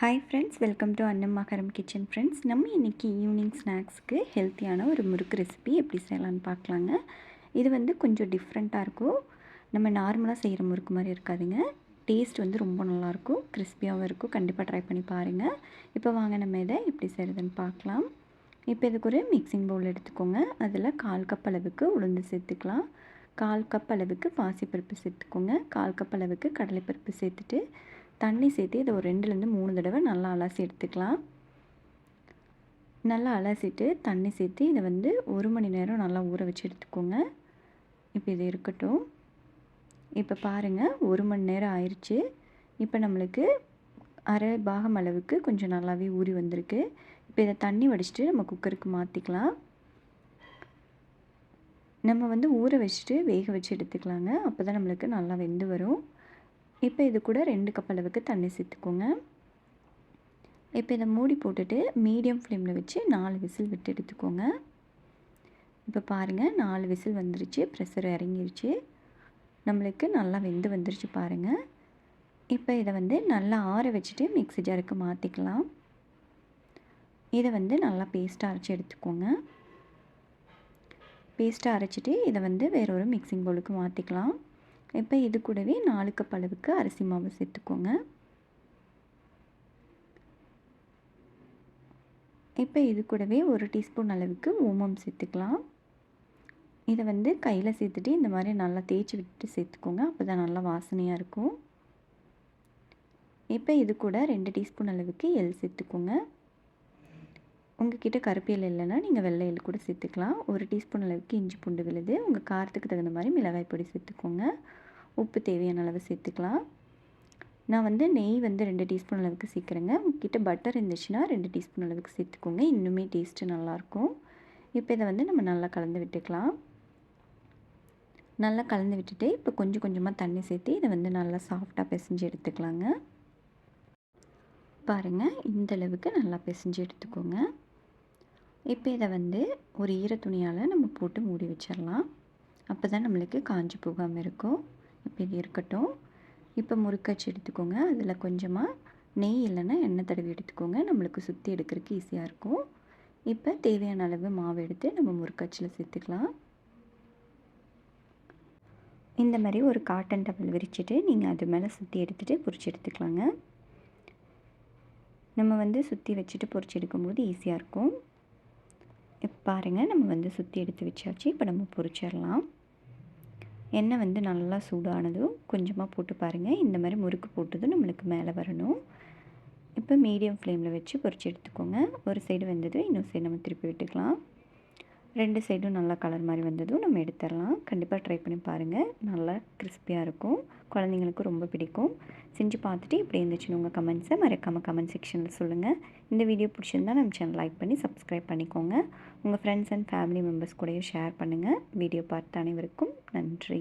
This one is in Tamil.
Hi friends welcome to Annamagaram kitchen friends நம்ம இன்றைக்கி ஈவினிங் ஸ்நாக்ஸ்க்கு ஹெல்த்தியான ஒரு முறுக்கு ரெசிபி எப்படி செய்யலான்னு பார்க்கலாங்க. இது வந்து கொஞ்சம் டிஃப்ரெண்ட்டாக இருக்கும். நம்ம நார்மலாக செய்கிற முறுக்கு மாதிரி இருக்காதுங்க. டேஸ்ட் வந்து ரொம்ப நல்லாயிருக்கும் கிறிஸ்பியாகவும் இருக்கும். கண்டிப்பாக ட்ரை பண்ணி பாருங்கள் இப்போ வாங்க நம்ம இதை எப்படி செய்கிறதுன்னு பார்க்கலாம். இப்போ இதுக்கு ஒரு மிக்சிங் பவுல் எடுத்துக்கோங்க. அதில் கால் கப் அளவுக்கு உளுந்து சேர்த்துக்கலாம். கால் கப் அளவுக்கு பாசிப்பருப்பு சேர்த்துக்கோங்க. கால் கப் அளவுக்கு கடலைப்பருப்பு சேர்த்துட்டு தண்ணி சேர்த்து இதை ஒரு ரெண்டுலேருந்து மூணு தடவை நல்லா அலசி எடுத்துக்கலாம். நல்லா அலசிட்டு தண்ணி சேர்த்து இதை வந்து ஒரு மணி நேரம் நல்லா ஊற வச்சு எடுத்துக்கோங்க. இப்போ இது இருக்கட்டும். இப்போ பாருங்கள் ஒரு மணி நேரம் ஆயிடுச்சு இப்போ நம்மளுக்கு அரை பாகம் அளவுக்கு கொஞ்சம் நல்லாவே ஊறி வந்திருக்கு. இப்போ இதை தண்ணி வடிச்சிட்டு நம்ம குக்கருக்கு மாற்றிக்கலாம் நம்ம வந்து ஊற வச்சுட்டு வேக வச்சு எடுத்துக்கலாங்க. அப்போ தான் நம்மளுக்கு நல்லா வெந்து வரும். இப்போ இது கூட ரெண்டு கப் அளவுக்கு தண்ணி சேர்த்துக்கோங்க. இப்போ இதை மூடி போட்டுட்டு மீடியம் ஃப்ளேமில் வச்சு நாலு விசில் விட்டு எடுத்துக்கோங்க. இப்போ பாருங்கள் நாலு விசில் வந்துருச்சு ப்ரெஷர் இறங்கிருச்சு. நம்மளுக்கு நல்லா வெந்து வந்துருச்சு பாருங்கள் இப்போ இதை வந்து நல்லா ஆற வச்சுட்டு மிக்ஸி ஜாருக்கு மாற்றிக்கலாம் இதை வந்து நல்லா பேஸ்ட்டாக அரைச்சி எடுத்துக்கோங்க. பேஸ்ட்டாக அரைச்சிட்டு இதை வந்து வேற ஒரு மிக்சிங் பவுலுக்கு மாற்றிக்கலாம் இப்போ இது கூடவே நாலு கப் அளவுக்கு அரிசி மாவு சேர்த்துக்கோங்க. இப்போ இது கூடவே ஒரு டீஸ்பூன் அளவுக்கு ஓமம் சேர்த்துக்கலாம். இதை வந்து கையில் சேர்த்துட்டு இந்த மாதிரி நல்லா தேய்ச்சி விட்டு சேர்த்துக்கோங்க. அப்போ தான் நல்லா வாசனையாக இருக்கும். இப்போ இது கூட ரெண்டு டீஸ்பூன் அளவுக்கு எள் சேர்த்துக்கோங்க. உங்ககிட்ட கருப்பியல் இல்லைன்னா நீங்கள் வெள்ளை கூட சேர்த்துக்கலாம். ஒரு டீஸ்பூன் அளவுக்கு இஞ்சி பூண்டு விழுது. உங்கள் காரத்துக்கு தகுந்த மாதிரி மிளகாய் பொடி சேர்த்துக்கோங்க. உப்பு தேவையான அளவு சேர்த்துக்கலாம். நான் வந்து நெய் வந்து ரெண்டு டீஸ்பூன் அளவுக்கு சேர்க்குறேங்க. உங்ககிட்ட பட்டர் இருந்துச்சுன்னா ரெண்டு டீஸ்பூன் அளவுக்கு சேர்த்துக்கோங்க. இன்னுமே டேஸ்ட்டு நல்லாயிருக்கும். இப்போ இதை வந்து நம்ம நல்லா கலந்து விட்டுக்கலாம். நல்லா கலந்து விட்டுட்டு இப்போ கொஞ்சம் கொஞ்சமாக தண்ணி சேர்த்து இதை வந்து நல்லா சாஃப்டாக பிசைஞ்சு எடுத்துக்கலாங்க. பாருங்கள் இந்த அளவுக்கு நல்லா பிசைஞ்சு எடுத்துக்கோங்க. இப்போ இதை வந்து ஒரு ஈர துணியால் நம்ம போட்டு மூடி வச்சிடலாம். அப்போ தான் நம்மளுக்கு காஞ்சி போகாமல் இருக்கும். இப்போ இது இருக்கட்டும். இப்போ முறுக்காச்சி எடுத்துக்கோங்க. அதில் கொஞ்சமாக நெய் இல்லைன்னா எண்ணெய் தடவி எடுத்துக்கோங்க. நம்மளுக்கு சுற்றி எடுக்கிறதுக்கு ஈஸியாக இருக்கும். இப்போ தேவையான அளவு மாவு எடுத்து நம்ம முறுக்காச்சியில் சேர்த்துக்கலாம். இந்த மாதிரி ஒரு காட்டன் டவல் விரிச்சிட்டு நீங்கள் அது மேலே சுற்றி எடுத்துகிட்டு பொரிச்சு எடுத்துக்கலாங்க. நம்ம வந்து சுற்றி வச்சுட்டு பொரிச்சு எடுக்கும்போது ஈஸியாக இருக்கும். இப்போ பாருங்கள் நம்ம வந்து சுற்றி எடுத்து வச்சாச்சு. இப்போ நம்ம பொறிச்சிடலாம் எண்ணெய் வந்து நல்லா சூடானதும் கொஞ்சமாக போட்டு பாருங்கள் இந்த மாதிரி முறுக்கு போட்டதும் நம்மளுக்கு மேலே வரணும். இப்போ மீடியம் ஃப்ளேமில் வச்சு பொறிச்சு எடுத்துக்கோங்க. ஒரு சைடு வந்ததும் இன்னொரு சைடு நம்ம திருப்பி விட்டுக்கலாம். ரெண்டு சைடும் நல்லா கலர் மாதிரி வந்ததும் நம்ம எடுத்துடலாம். கண்டிப்பாக ட்ரை பண்ணி பாருங்கள் நல்லா கிறிஸ்பியாக இருக்கும். குழந்தைங்களுக்கு ரொம்ப பிடிக்கும். செஞ்சு பார்த்துட்டு இப்படி இருந்துச்சுன்னு உங்கள் கமெண்ட்ஸை மறக்காமல் கமெண்ட் செக்ஷனில் சொல்லுங்கள் இந்த வீடியோ பிடிச்சிருந்தா நம்ம சேனல் லைக் பண்ணி சப்ஸ்கிரைப் பண்ணிக்கோங்க. உங்கள் ஃப்ரெண்ட்ஸ் அண்ட் ஃபேமிலி மெம்பர்ஸ் கூடயும் ஷேர் பண்ணுங்கள் வீடியோ பார்த்த அனைவருக்கும் நன்றி.